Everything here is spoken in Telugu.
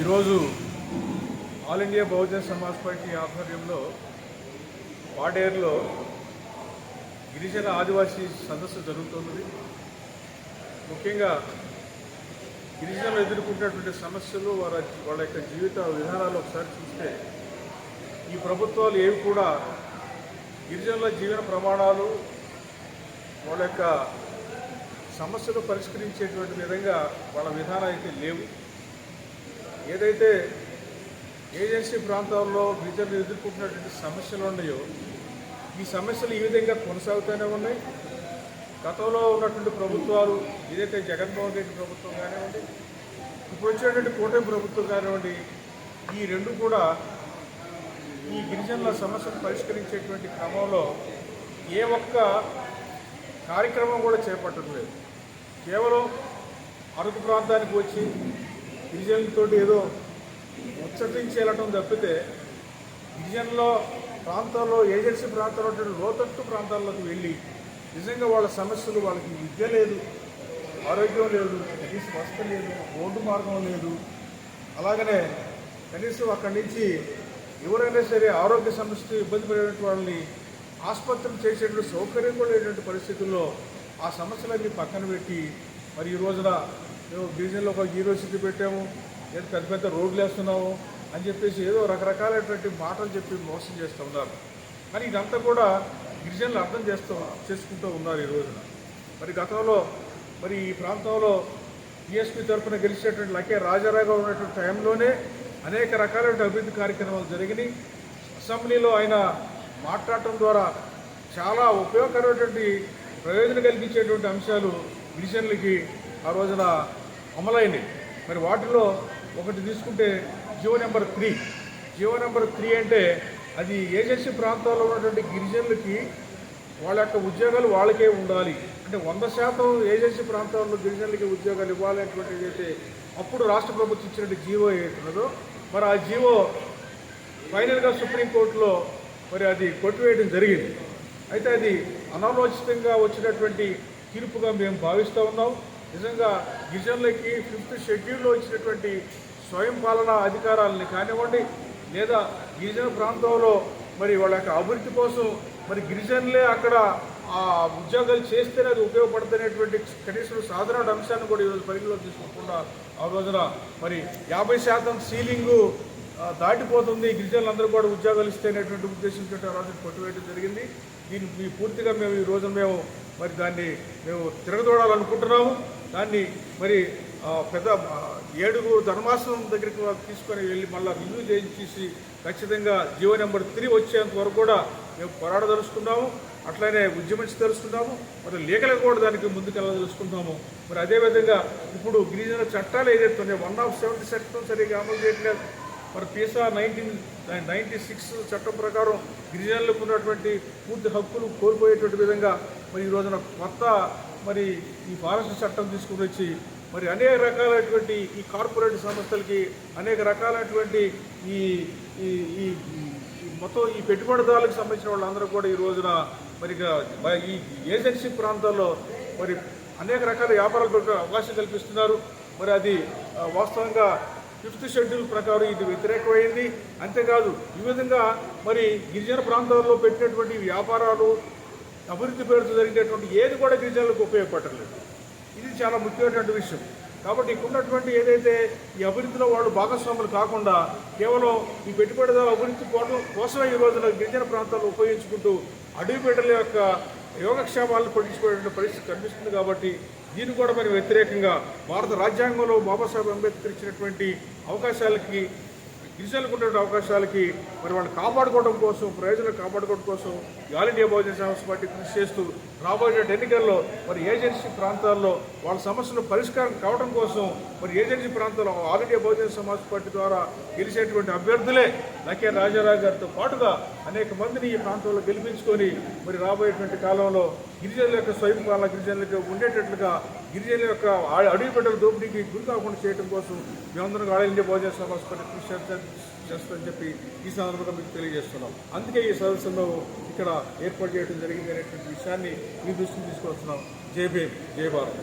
ఈరోజు all India Bahujan Samaj party ఆధ్వర్యంలో పాడేరులో గిరిజన ఆదివాసీ సదస్సు జరుగుతున్నది. ముఖ్యంగా గిరిజనులు ఎదుర్కొంటున్నటువంటి సమస్యలు వాళ్ళ వాళ్ళ యొక్క జీవిత విధానాలు ఒకసారి చూస్తే ఈ ప్రభుత్వాలు ఏవి కూడా గిరిజనుల జీవన ప్రమాణాలు వాళ్ళ యొక్క సమస్యలు పరిష్కరించేటువంటి విధంగా వాళ్ళ విధానాలు అయితే లేవు. ఏదైతే ఏజెన్సీ ప్రాంతాల్లో గిరిజనులు ఎదుర్కొంటున్నటువంటి సమస్యలు ఉన్నాయో ఈ సమస్యలు ఈ విధంగా కొనసాగుతూనే ఉన్నాయి. గతంలో ఉన్నటువంటి ప్రభుత్వాలు ఏదైతే జగన్మోహన్ రెడ్డి ప్రభుత్వం కానివ్వండి ఇప్పుడు వచ్చేటువంటి కూటమి ప్రభుత్వం కానివ్వండి ఈ రెండు కూడా ఈ గిరిజనుల సమస్యను పరిష్కరించేటువంటి క్రమంలో ఏ ఒక్క కార్యక్రమం కూడా చేపట్టడం లేదు కేవలం అరకు ప్రాంతానికి వచ్చి గిరిజనులతో ఏదో ముచ్చటించి వెళ్ళటం తప్పితే డివిజన్లో ప్రాంతాల్లో ఏజెన్సీ ప్రాంతాల్లో లోతట్టు ప్రాంతాల్లోకి వెళ్ళి నిజంగా వాళ్ళ సమస్యలు వాళ్ళకి విద్య లేదు ఆరోగ్యం లేదు కనీసం వసతి లేదు రోడ్డు మార్గం లేదు. అలాగనే కనీసం అక్కడి నుంచి ఎవరైనా సరే ఆరోగ్య సమస్యతో ఇబ్బంది పడేటువంటి వాళ్ళని ఆసుపత్రులు చేసేటువంటి సౌకర్యం కూడా లేనటువంటి పరిస్థితుల్లో ఆ సమస్యలన్నీ పక్కన పెట్టి మరి ఈ రోజున మేము గిరిజనులో ఒక యూనివర్సిటీ పెట్టాము. ఏదో పెద్ద పెద్ద రోడ్లు వేస్తున్నాము అని చెప్పేసి ఏదో రకరకాలైనటువంటి మాటలు చెప్పి మోసం చేస్తూ ఉన్నారు. కానీ ఇదంతా కూడా గిరిజనులు అర్థం చేస్తూ చేసుకుంటూ ఉన్నారు ఈ రోజున. మరి గతంలో మరి ఈ ప్రాంతంలో టీఎస్పీ తరఫున గెలిచినటువంటి లకే రాజారావు ఉన్నటువంటి టైంలోనే అనేక రకాలైన అభివృద్ధి కార్యక్రమాలు జరిగినాయి. అసెంబ్లీలో ఆయన మాట్లాడటం ద్వారా చాలా ఉపయోగకరమైనటువంటి ప్రయోజనం కలిగించేటువంటి అంశాలు గిరిజనులకి ఆ రోజున అమలైనవి. మరి వాటిలో ఒకటి తీసుకుంటే GO number three. GO number three అంటే అది ఏజెన్సీ ప్రాంతాల్లో ఉన్నటువంటి గిరిజనులకి వాళ్ళ యొక్క ఉద్యోగాలు వాళ్ళకే ఉండాలి. అంటే వంద శాతం ఏజెన్సీ ప్రాంతాల్లో గిరిజనులకి ఉద్యోగాలు ఇవ్వాలనేటువంటి ఏదైతే అప్పుడు రాష్ట్ర ప్రభుత్వం ఇచ్చినట్టు జీవో ఏతున్నదో మరి ఆ జీవో ఫైనల్గా సుప్రీంకోర్టులో మరి అది కొట్టివేయడం జరిగింది. అయితే అది అనాలోచితంగా వచ్చినటువంటి తీర్పుగా మేము భావిస్తూ ఉన్నాం. నిజంగా గిరిజనులకి ఫిఫ్త్ షెడ్యూల్లో ఇచ్చినటువంటి స్వయం పాలన అధికారాలని కానివ్వండి లేదా గిరిజన ప్రాంతంలో మరి వాళ్ళ యొక్క అభివృద్ధి కోసం మరి గిరిజనులే అక్కడ ఆ ఉద్యోగాలు చేస్తేనే అది ఉపయోగపడుతున్నటువంటి కనీసం సాధారణ అంశాన్ని కూడా ఈరోజు పరిగణలో తీసుకోకుండా ఆ రోజున మరి యాభై శాతం సీలింగు దాటిపోతుంది. గిరిజనులందరూ కూడా ఉద్యోగాలు ఇస్తేనేటువంటి ఉద్దేశంతో ఆ రోజు కొట్టువేయడం జరిగింది. దీన్ని మీ పూర్తిగా మేము ఈ రోజు మేము మరి దాన్ని మేము తిరగదోడాలనుకుంటున్నాము. దాన్ని మరి పెద్ద ఏడుగురు ఏడుగు ధర్మాసనం దగ్గరికి తీసుకొని వెళ్ళి మళ్ళీ రివ్యూ చేయించేసి ఖచ్చితంగా జీవో నెంబర్ త్రీ వచ్చేంత వరకు కూడా మేము పోరాడదలుచుకున్నాము అట్లనే ఉద్యమించి తెలుసుకున్నాము మరి లీగల్గా కూడా దానికి ముందుకెళ్ళదలుచుకుంటాము మరి అదేవిధంగా ఇప్పుడు గిరిజన చట్టాలు ఏదైతే ఉన్నాయో వన్ ఆఫ్ సెవెంటీ చట్టం సరిగ్గా అమలు చేయట్లేదు. మరి పీసా నైన్టీన్ నైన్టీ సిక్స్ చట్టం ప్రకారం గిరిజనులకు ఉన్నటువంటి పూర్తి హక్కులు కోల్పోయేటువంటి విధంగా మరి ఈ రోజున కొత్త మరి ఈ ఫారెస్ట్ చట్టం తీసుకుని వచ్చి మరి అనేక రకాలైనటువంటి ఈ కార్పొరేట్ సంస్థలకి అనేక రకాలైనటువంటి ఈ ఈ ఈ మొత్తం ఈ పెట్టుబడిదారులకు సంబంధించిన వాళ్ళందరూ కూడా ఈ రోజున మరి ఇక ఈ ఏజెన్సీ ప్రాంతాల్లో మరి అనేక రకాల వ్యాపారాలు అవకాశం కల్పిస్తున్నారు. మరి అది వాస్తవంగా ఫిఫ్త్ షెడ్యూల్ ప్రకారం ఇది వ్యతిరేకమైంది. అంతేకాదు ఈ విధంగా మరి గిరిజన ప్రాంతాల్లో పెట్టినటువంటి వ్యాపారాలు అభివృద్ధి పేరుతో జరిగేటువంటి ఏది కూడా గిరిజనులకు ఉపయోగపడలేదు. ఇది చాలా ముఖ్యమైనటువంటి విషయం. కాబట్టి ఇక్కడున్నటువంటి ఏదైతే ఈ అభివృద్ధిలో వాళ్ళు భాగస్వాములు కాకుండా కేవలం ఈ పెట్టుబడిదారుల అభివృద్ధి కోసం కోసమే ఈ రోజున గిరిజన ప్రాంతాలు ఉపయోగించుకుంటూ అడవి యొక్క యోగక్షేమాలను పట్టించుకునే పరిస్థితి కనిపిస్తుంది కాబట్టి దీన్ని కూడా మరి వ్యతిరేకంగా భారత రాజ్యాంగంలో బాబాసాహెబ్ అంబేద్కర్ ఇచ్చినటువంటి అవకాశాలకి గిరిజనులకు ఉండే అవకాశాలకి మరి వాళ్ళని కాపాడుకోవడం కోసం ప్రయోజనాలు కాపాడుకోవడం కోసం all India Bahujan Samaj party కృషి చేస్తూ రాబోయే ఎన్నికల్లో మరి ఏజెన్సీ ప్రాంతాల్లో వాళ్ళ సమస్యలు పరిష్కారం కావడం కోసం మరి ఏజెన్సీ ప్రాంతాల్లో all India Bahujan Samaj party ద్వారా గెలిచేటువంటి అభ్యర్థులే లకే రాజారావు గారితో పాటుగా అనేక మందిని ఈ ప్రాంతంలో గెలిపించుకొని మరి రాబోయేటువంటి కాలంలో గిరిజనుల యొక్క స్వయం పాలన గిరిజనులకు ఉండేటట్లుగా గిరిజనుల యొక్క అడవి బిడ్డల దోపిడీకి గురి కాకుండా చేయడం కోసం మేమందరం all India Bahujan Samaj party కృషి చేస్తామని చెప్పి ఈ సందర్భంగా మీకు తెలియజేస్తున్నాం. అందుకే ఈ సదస్సులో ఇక్కడ ఏర్పాటు చేయడం జరిగింది అనేటువంటి విషయాన్ని మీ దృష్టికి తీసుకొస్తున్నాం. జై భీమ్ జై భారత్.